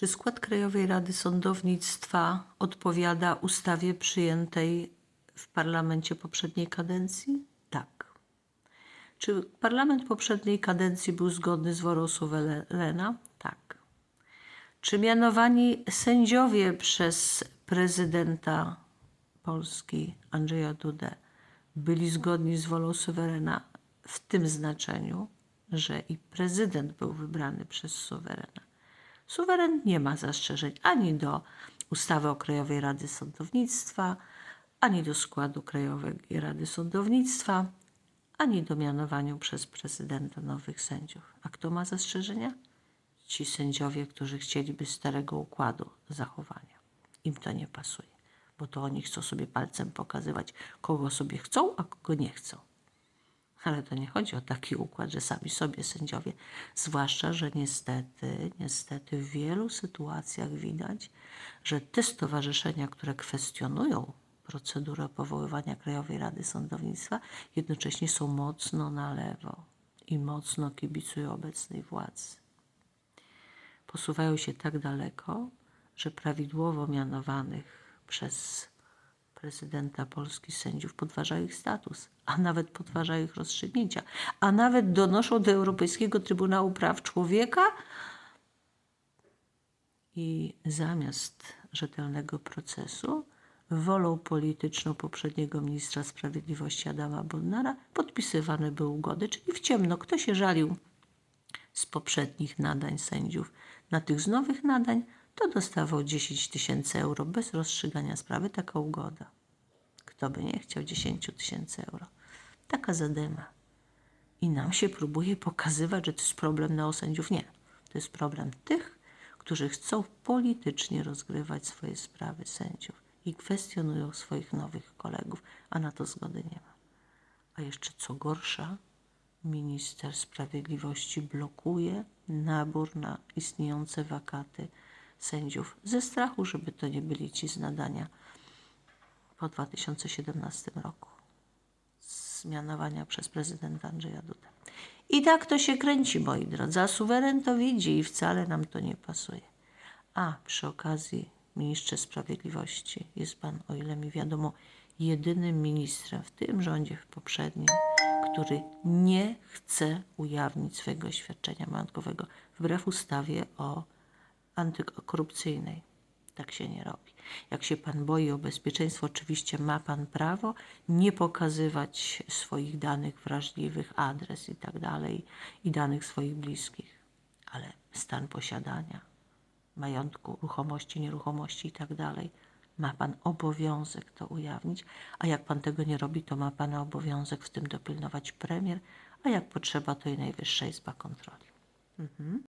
Czy skład Krajowej Rady Sądownictwa odpowiada ustawie przyjętej w parlamencie poprzedniej kadencji? Tak. Czy parlament poprzedniej kadencji był zgodny z wolą suwerena? Tak. Czy mianowani sędziowie przez prezydenta Polski Andrzeja Dudę byli zgodni z wolą suwerena w tym znaczeniu, że i prezydent był wybrany przez suwerena? Suweren nie ma zastrzeżeń ani do ustawy o Krajowej Rady Sądownictwa, ani do składu Krajowej Rady Sądownictwa, ani do mianowaniu przez prezydenta nowych sędziów. A kto ma zastrzeżenia? Ci sędziowie, którzy chcieliby starego układu zachowania. Im to nie pasuje, bo to oni chcą sobie palcem pokazywać, kogo sobie chcą, a kogo nie chcą. Ale to nie chodzi o taki układ, że sami sobie sędziowie, zwłaszcza, że niestety, niestety w wielu sytuacjach widać, że te stowarzyszenia, które kwestionują procedurę powoływania Krajowej Rady Sądownictwa, jednocześnie są mocno na lewo i mocno kibicują obecnej władzy. Posuwają się tak daleko, że prawidłowo mianowanych przez prezydenta Polski sędziów podważa ich status, a nawet podważa ich rozstrzygnięcia, a nawet donoszą do Europejskiego Trybunału Praw Człowieka i zamiast rzetelnego procesu wolą polityczną poprzedniego ministra sprawiedliwości Adama Bodnara podpisywane były ugody, czyli w ciemno. Kto się żalił z poprzednich nadań sędziów na tych z nowych nadań, to dostawał 10 tysięcy euro bez rozstrzygania sprawy. Taka ugoda. Kto by nie chciał 10 tysięcy euro? Taka zadyma. I nam się próbuje pokazywać, że to jest problem neosędziów. Nie. To jest problem tych, którzy chcą politycznie rozgrywać swoje sprawy sędziów i kwestionują swoich nowych kolegów, a na to zgody nie ma. A jeszcze co gorsza, minister sprawiedliwości blokuje nabór na istniejące wakaty sędziów ze strachu, żeby to nie byli ci z nadania po 2017 roku zmianowania przez prezydenta Andrzeja Dudę. I tak to się kręci, moi drodzy. A suweren to widzi i wcale nam to nie pasuje. A przy okazji, ministrze sprawiedliwości, jest pan, o ile mi wiadomo, jedynym ministrem w tym rządzie, w poprzednim, który nie chce ujawnić swojego świadczenia majątkowego wbrew ustawie o antykorupcyjnej. Tak się nie robi. Jak się pan boi o bezpieczeństwo, oczywiście ma pan prawo nie pokazywać swoich danych wrażliwych, adres i tak dalej, i danych swoich bliskich, ale stan posiadania, majątku, ruchomości, nieruchomości i tak dalej, ma pan obowiązek to ujawnić, a jak pan tego nie robi, to ma pana obowiązek w tym dopilnować premier, a jak potrzeba, to i Najwyższa Izba Kontroli. Mhm.